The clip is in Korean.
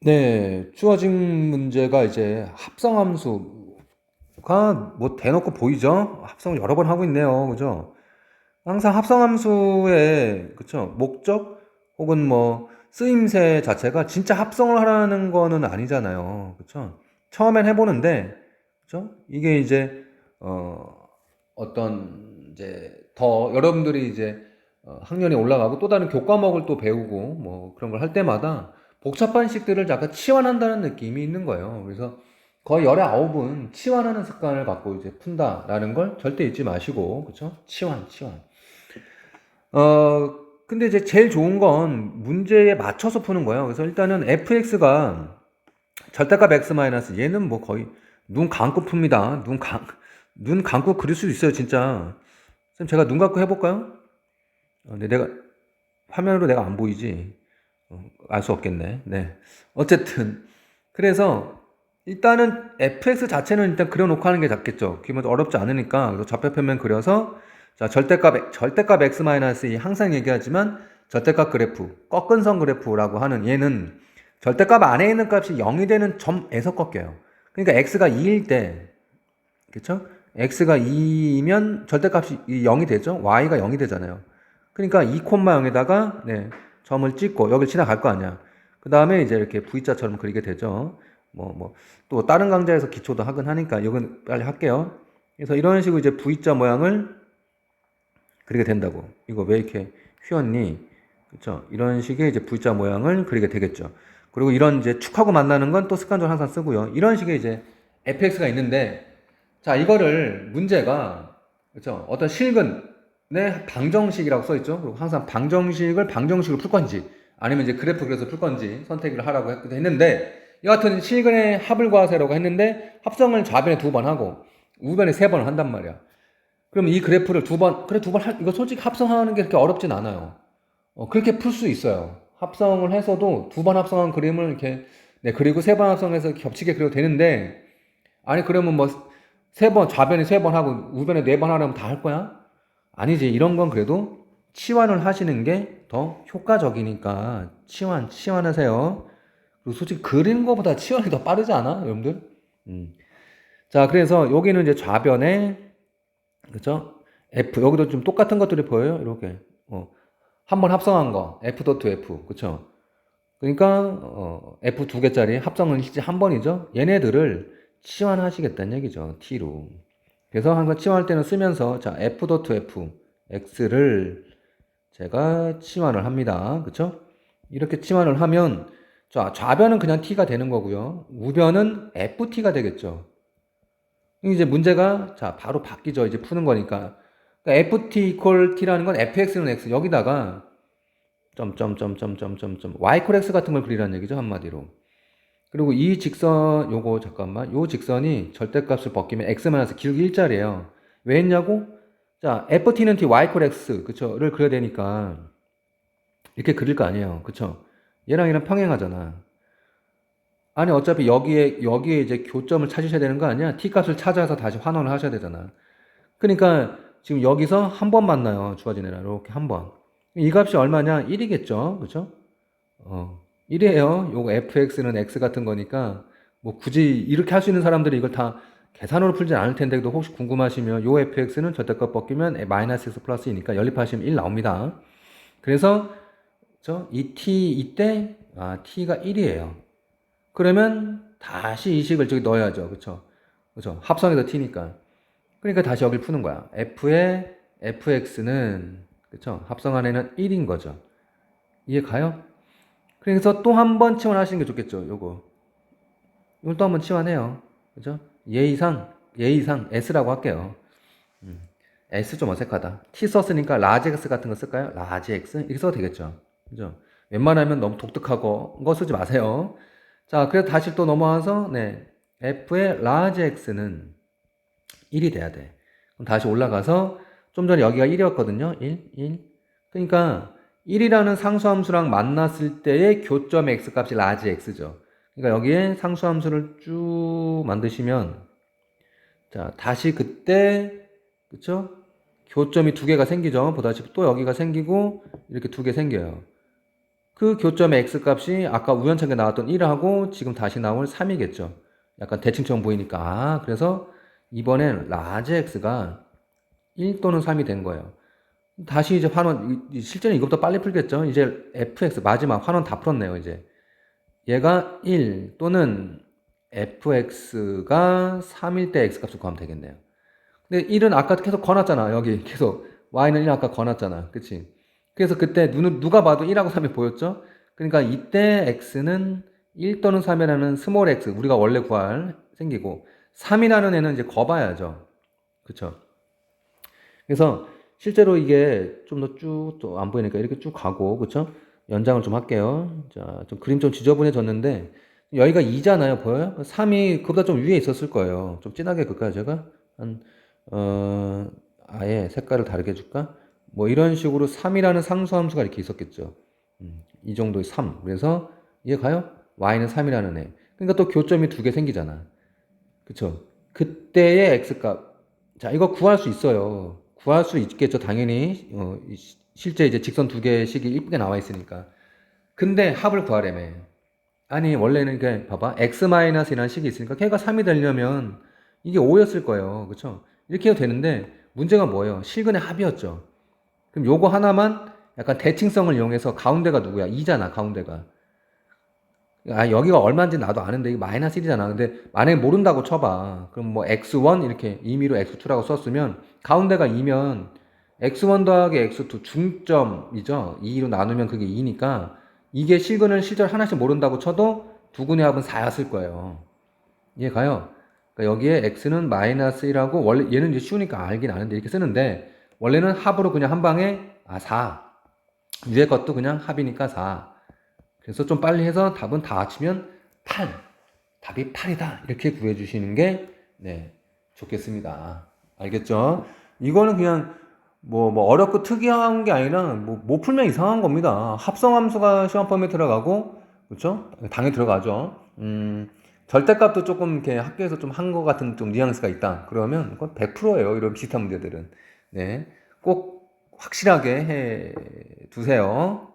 네, 주어진 문제가 이제 합성함수가 뭐 대놓고 보이죠? 합성을 여러 번 하고 있네요. 그죠? 항상 합성함수의 그쵸? 목적 혹은 뭐 쓰임새 자체가 진짜 합성을 하라는 거는 아니잖아요. 그쵸? 처음엔 해보는데, 그쵸? 이게 이제 어, 어떤 이제 더 여러분들이 이제 어, 학년이 올라가고 또 다른 교과목을 또 배우고 뭐 그런 걸 할 때마다 복잡한 식들을 약간 치환한다는 느낌이 있는 거예요. 그래서 거의 열의 아홉은 치환하는 습관을 갖고 이제 푼다라는 걸 절대 잊지 마시고, 그쵸? 치환, 치환. 어, 근데 이제 제일 좋은 건 문제에 맞춰서 푸는 거예요. 그래서 일단은 fx가 절대값 x 마이너스 얘는 뭐 거의 눈 감고 풉니다. 눈 감, 눈 감고 그릴 수 있어요, 진짜. 선생님, 제가 눈 감고 해볼까요? 어, 근데 내가, 화면으로 내가 안 보이지? 어, 알수 없겠네. 네. 어쨌든. 그래서, 일단은 fx 자체는 일단 그려놓고 하는 게 낫겠죠. 기본 어렵지 않으니까. 그래서 좌표평면 그려서, 자, 절대값, 절대값 x 마이너스 이 항상 얘기하지만, 절대값 그래프, 꺾은 선 그래프라고 하는 얘는 절대값 안에 있는 값이 0이 되는 점에서 꺾여요. 그러니까 x가 2일 때, 그쵸? x가 2이면 절대값이 0이 되죠? y가 0이 되잖아요. 그러니까 2,0에다가 네, 점을 찍고 여기를 지나갈 거 아니야. 그 다음에 이제 이렇게 V자처럼 그리게 되죠. 뭐, 뭐, 또 다른 강좌에서 기초도 하긴 하니까 이건 빨리 할게요. 그래서 이런 식으로 이제 V자 모양을 그리게 된다고. 이거 왜 이렇게 휘었니? 그쵸? 이런 식의 이제 V자 모양을 그리게 되겠죠. 그리고 이런 이제 축하고 만나는 건 또 습관적으로 항상 쓰고요. 이런 식의 이제 fx가 있는데, 자, 이거를 문제가, 그쵸? 어떤 실근 의 방정식이라고 써있죠. 그리고 항상 방정식을 방정식으로 풀 건지, 아니면 이제 그래프 그려서 풀 건지 선택을 하라고 했- 했는데, 이 같은 실근의 합을 구하세요라고 했는데, 합성을 좌변에 두 번 하고, 우변에 세 번을 한단 말이야. 그럼 이 그래프를 두 번, 그래 두 번, 할- 이거 솔직히 합성하는 게 그렇게 어렵진 않아요. 어, 그렇게 풀 수 있어요. 합성을 해서도 두 번 합성한 그림을 이렇게, 네, 그리고 세 번 합성해서 겹치게 그려도 되는데, 아니, 그러면 뭐, 세 번, 좌변에 세 번 하고, 우변에 네 번 하려면 다 할 거야? 아니지. 이런 건 그래도 치환을 하시는 게 더 효과적이니까, 치환, 치환하세요. 그리고 솔직히 그리는 것보다 치환이 더 빠르지 않아? 여러분들? 음. 자, 그래서 여기는 이제 좌변에, 그죠? F, 여기도 좀 똑같은 것들이 보여요. 이렇게. 어. 한번 합성한 거, F 도트 F. 그쵸? 그러니까, 어, F 두 개짜리 합성은 실제 한 번이죠? 얘네들을 치환하시겠다는 얘기죠. T로. 그래서 항상 치환할 때는 쓰면서, 자, F 도트 F, X를 제가 치환을 합니다. 그쵸? 이렇게 치환을 하면, 자, 좌변은 그냥 T가 되는 거고요. 우변은 FT가 되겠죠. 이제 문제가 자 바로 바뀌죠. 이제 푸는 거니까. 그러니까 ft equal t라는 건 fx는 x 여기다가 점점점점점점점 y equal x 같은 걸 그리라는 얘기죠 한마디로. 그리고 이 직선 요거 잠깐만 요 직선이 절대값을 벗기면 x 기울기 1자리예요. 왜 했냐고? 자 ft는 t y equal x 그쵸?를 그려야 되니까 이렇게 그릴 거 아니에요. 그쵸? 얘랑 얘랑 평행하잖아. 아니 어차피 여기에 여기에 이제 교점을 찾으셔야 되는 거 아니야? t 값을 찾아서 다시 환원을 하셔야 되잖아. 그러니까 지금 여기서 한 번 만나요. 주어진 애랑 이렇게 한 번. 이 값이 얼마냐? 1이겠죠. 그죠? 어. 1이에요. 요거 fx는 x 같은 거니까 뭐 굳이 이렇게 할 수 있는 사람들이 이걸 다 계산으로 풀지 않을 텐데 도 혹시 궁금하시면 요 fx는 절대값 벗기면 마이너스 x 플러스 2니까 연립하시면 1 나옵니다. 그래서 저이 t 이때 아 t가 1이에요. 그러면 다시 이 식을 저기 넣어야죠. 그쵸? 그쵸? 합성해서 t니까. 그러니까 다시 여기를 푸는 거야. f의 fx는 그쵸? 합성한 애는 1인 거죠. 이해 가요? 그래서 또 한 번 치환하시는 게 좋겠죠. 요거. 이걸 또 한 번 치환해요. 그죠? 얘 이상 s라고 할게요. 음. s 좀 어색하다. t 썼으니까 라지 x 같은 거 쓸까요? 라지 x 이렇게 써도 되겠죠. 그죠? 웬만하면 너무 독특하고 거 쓰지 마세요. 자, 그래서 다시 또 넘어와서 네. f의 라지 x는 1이 돼야 돼. 그럼 다시 올라가서 좀 전에 여기가 1이었거든요. 1, 1. 그러니까 1이라는 상수함수랑 만났을 때의 교점 x 값이 라지 x죠. 그러니까 여기에 상수함수를 쭉 만드시면 자, 다시 그때 그쵸? 교점이 두 개가 생기죠. 보다시피 또 여기가 생기고 이렇게 두 개 생겨요. 그 교점의 x 값이 아까 우연찮게 나왔던 1하고 지금 다시 나올 3이겠죠. 약간 대칭처럼 보이니까. 아, 그래서 이번엔 라지 x가 1 또는 3이 된 거예요. 다시 이제 환원, 실제는 이것보다 빨리 풀겠죠. 이제 fx, 마지막 환원 다 풀었네요, 이제. 얘가 1 또는 fx가 3일 때 x 값을 구하면 되겠네요. 근데 1은 아까 계속 거놨잖아, 여기. 계속. y는 1 아까 거놨잖아. 그치? 그래서 그때 눈, 누가 봐도 1하고 3이 보였죠? 그러니까 이때 x는 1 또는 3이라는 스몰 x, 우리가 원래 구할 생기고, 3이라는 애는 이제 거봐야죠. 그쵸? 그래서 실제로 이게 좀 더 쭉 또 안 보이니까 이렇게 쭉 가고 그쵸? 연장을 좀 할게요. 자, 좀 그림 좀 지저분해졌는데 여기가 2잖아요. 보여요? 3이 그보다 좀 위에 있었을 거예요. 좀 진하게 그을까요, 제가? 한 어, 아예 색깔을 다르게 해줄까? 뭐 이런 식으로 3이라는 상수함수가 이렇게 있었겠죠. 음, 이 정도의 3. 그래서 이해 가요? y는 3이라는 애. 그러니까 또 교점이 두 개 생기잖아. 그쵸? 그때의 x값. 자, 이거 구할 수 있어요. 구할 수 있겠죠, 당연히. 어, 실제 이제 직선 두 개의 식이 이쁘게 나와 있으니까. 근데 합을 구하려면. 아니, 원래는 이게, 봐봐. x-이라는 식이 있으니까 걔가 3이 되려면 이게 5였을 거예요. 그쵸? 이렇게 해도 되는데, 문제가 뭐예요? 실근의 합이었죠. 그럼 요거 하나만 약간 대칭성을 이용해서 가운데가 누구야? 2잖아, 가운데가. 아, 여기가 얼마인지 나도 아는데 이게 마이너스 1이잖아. 근데 만약에 모른다고 쳐봐. 그럼 뭐 x1 이렇게 임의로 x2라고 썼으면 가운데가 2면 x1 더하기 x2 중점이죠. 2로 나누면 그게 2니까 이게 실근을 실제로 하나씩 모른다고 쳐도 두 군의 합은 4였을 거예요. 이해 가요? 그러니까 여기에 x는 마이너스 1하고 원래 얘는 이제 쉬우니까 알긴 아는데 이렇게 쓰는데 원래는 합으로 그냥 한 방에 아 4. 위에 것도 그냥 합이니까 4. 그래서 좀 빨리 해서 답은 다 합치면 8. 답이 8이다. 이렇게 구해 주시는 게, 네, 좋겠습니다. 알겠죠? 이거는 그냥, 뭐, 뭐, 어렵고 특이한 게 아니라, 뭐, 못 풀면 이상한 겁니다. 합성함수가 시험 범위에 들어가고, 그렇죠? 당연히 들어가죠. 음, 절대값도 조금 이렇게 학교에서 좀 한 것 같은 좀 뉘앙스가 있다. 그러면 그건 100%예요. 이런 비슷한 문제들은. 네. 꼭 확실하게 해 두세요.